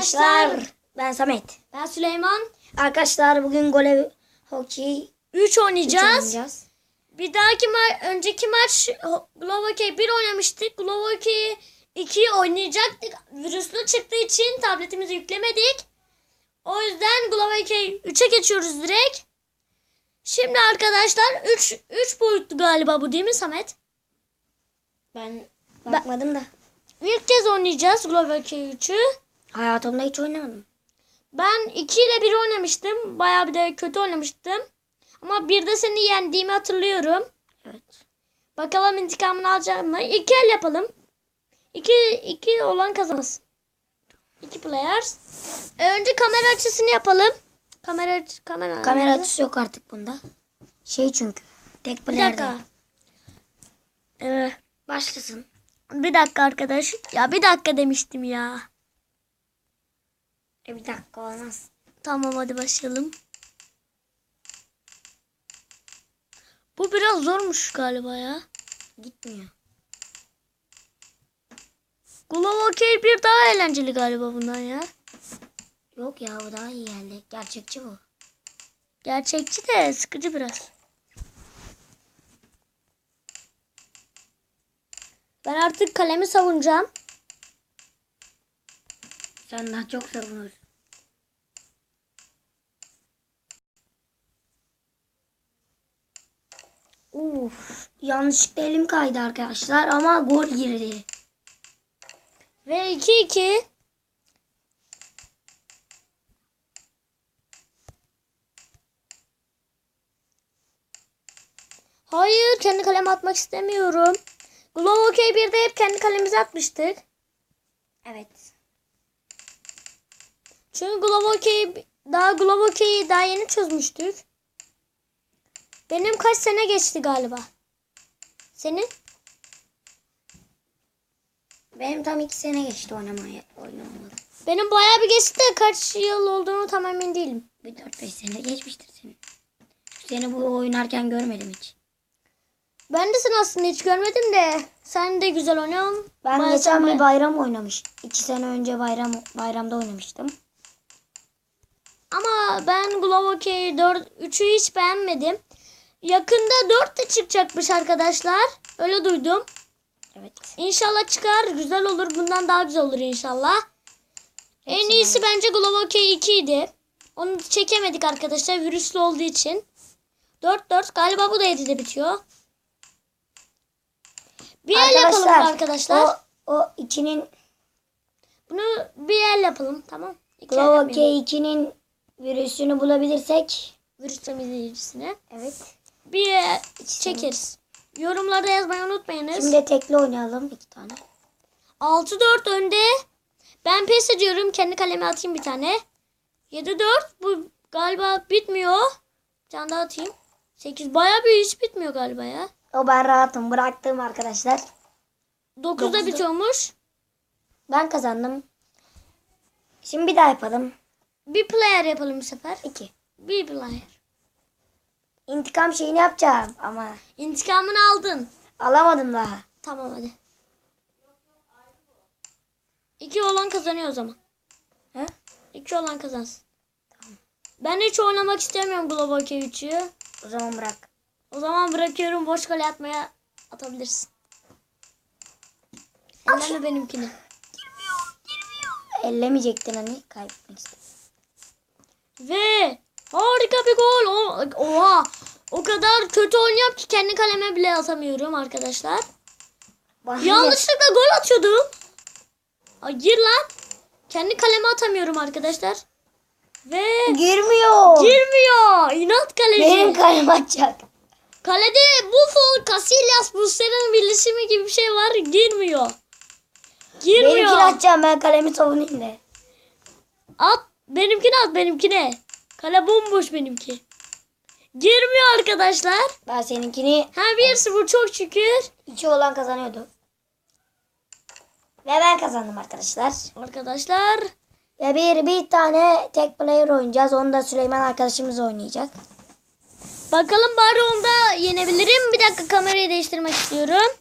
Arkadaşlar ben Samet. Ben Süleyman. Arkadaşlar bugün gole hokey 3 oynayacağız. oynayacağız. Bir dahaki ma önceki maç ho- Glove Hockey 1 oynamıştık. Glove Hockey 2 oynayacaktık. Virüslü çıktığı için tabletimizi yüklemedik. O yüzden Glove Hockey 3'e geçiyoruz direkt. Şimdi arkadaşlar 3 3 boyutlu galiba bu değil mi Samet? Ben bakmadım da. İlk kez oynayacağız Glove Hockey 3'ü. Hayatımda hiç oynamadım. Ben 2 ile 1 oynamıştım. Bayağı bir de kötü oynamıştım. Ama bir de seni yendiğimi hatırlıyorum. Evet. Bakalım intikamını alacak mı? İki el yapalım. İki, iki olan kazansın. İki player. Ee, önce kamera açısını yapalım. Kamera kamera. Kamera açısı yok artık bunda. Şey çünkü. Tek Bir player'de. dakika. Ee, Başlasın. bir dakika arkadaş. Ya bir dakika demiştim ya. E bir dakika olmaz. Tamam hadi başlayalım. Bu biraz zormuş galiba ya. Gitmiyor. Glove Hockey bir daha eğlenceli galiba bundan ya. Yok ya bu daha iyi geldi. Gerçekçi bu. Gerçekçi de sıkıcı biraz. Ben artık kalemi savunacağım. Sen daha çok savunursun. Uf, yanlışlıkla elim kaydı arkadaşlar ama gol girdi. Ve 2-2. Hayır kendi kaleme atmak istemiyorum. Glove Hockey 1'de hep kendi kalemize atmıştık. Evet. Çünkü Glove Hockey daha Glove Hockey'i daha yeni çözmüştük. Benim kaç sene geçti galiba. Senin? Benim tam iki sene geçti oynamaya, oynamaları. Benim bayağı bir geçti de kaç yıl olduğunu tam emin değilim. Bir 4-5 sene geçmiştir senin. Seni bu oynarken görmedim hiç. Ben de seni aslında hiç görmedim de sen de güzel oynuyorsun. Ben Bayağı geçen bir bayram oynamış. İki sene önce bayram bayramda oynamıştım. Ama ben Glove Hockey 4 3'ü hiç beğenmedim. Yakında 4 de çıkacakmış arkadaşlar. Öyle duydum. Evet. İnşallah çıkar. Güzel olur. Bundan daha güzel olur inşallah. En Hepsi iyisi bence Glove Hockey 2 idi. Onu çekemedik arkadaşlar virüslü olduğu için. 4-4 galiba bu da 7'de bitiyor. Bir el yapalım arkadaşlar. O, o ikinin Bunu bir el yapalım tamam. İki el Glove yapmayalım. Hockey 2'nin virüsünü bulabilirsek Virüs temizleyicisine. evet. Bir çekeriz. Yorumlarda yazmayı unutmayınız. Şimdi tekli oynayalım iki tane. 6-4 önde. Ben pes ediyorum. Kendi kaleme atayım bir tane. 7-4. Bu galiba bitmiyor. Bir tane daha atayım. 8 bayağı bir hiç bitmiyor galiba ya. O ben rahatım bıraktım arkadaşlar. 9'da Dokuzda. bitiyormuş. Ben kazandım. Şimdi bir daha yapalım. Bir player yapalım bu sefer. İki. Bir player. İntikam şeyini yapacağım ama İntikamını aldın. alamadım daha. Tamam hadi. İki olan kazanıyor o zaman. He? İki olan kazansın. Ben hiç oynamak istemiyorum Global Hockey 3'ü. O zaman bırak. O zaman bırakıyorum boş kale atmaya atabilirsin. Elleme benimkini. Ellemeyecektin hani kaybetmek istedim. Ve harika bir gol. O, oha. O kadar kötü oynuyorum ki kendi kaleme bile atamıyorum arkadaşlar. Bana Yanlışlıkla gol atıyordum. Ay gir lan. Kendi kaleme atamıyorum arkadaşlar. Ve Girmiyor. girmiyor. İnat kaleci. Benim kalem atacak. Kalede Buffon, Casillas, Bussera'nın birleşimi gibi bir şey var. Girmiyor. Girmiyor. Benimkini atacağım ben kalemi savunayım da. At. Benimkini at benimkine. Kale bomboş benimki. Girmiyor arkadaşlar. Ben seninkini Ha 1-0 çok şükür. iki olan kazanıyordu. Ve ben kazandım arkadaşlar. Arkadaşlar. Ve bir bir tane tek player oynayacağız. Onu da Süleyman arkadaşımız oynayacak. Bakalım bari onda yenebilirim. Bir dakika kamerayı değiştirmek istiyorum.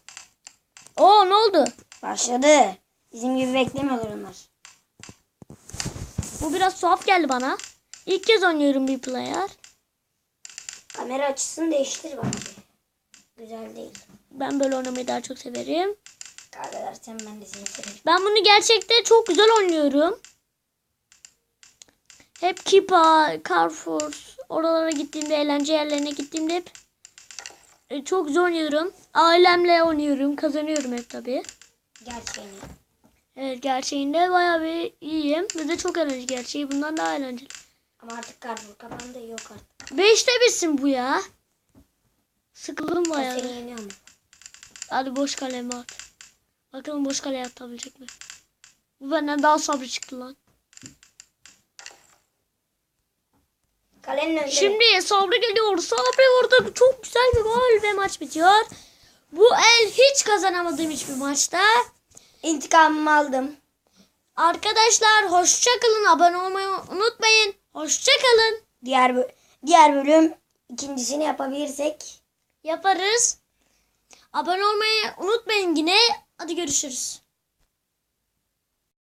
Oo ne oldu? Başladı. Bizim gibi beklemiyorlar onlar. Bu biraz tuhaf geldi bana. İlk kez oynuyorum bir player. Kamera açısını değiştir bence. Güzel değil. Ben böyle oynamayı daha çok severim. Kavga sen ben de seni severim. Ben bunu gerçekte çok güzel oynuyorum. Hep Kipa, Carrefour, oralara gittiğimde, eğlence yerlerine gittiğimde hep e, çok güzel oynuyorum. Ailemle oynuyorum, kazanıyorum hep tabii. Gerçeğini. Evet gerçeğinde bayağı bir iyiyim. Ve de çok eğlenceli gerçeği. Bundan daha eğlenceli. Ama artık Carrefour kapandı yok artık. Beşte bitsin bu ya. Sıkıldım bayağı. seni yeniyor mu? Hadi boş kalemi at. Bakalım boş kaleye atabilecek mi? Bu benden daha sabri çıktı lan. Kalenin önünde. Şimdi Sabri geliyor. Sabri orada çok güzel bir gol ve maç bitiyor. Bu el hiç kazanamadığım hiçbir maçta. intikamımı aldım. Arkadaşlar hoşça kalın. Abone olmayı unutmayın. Hoşça kalın. Diğer diğer bölüm ikincisini yapabilirsek Yaparız. Abone olmayı unutmayın yine. Hadi görüşürüz.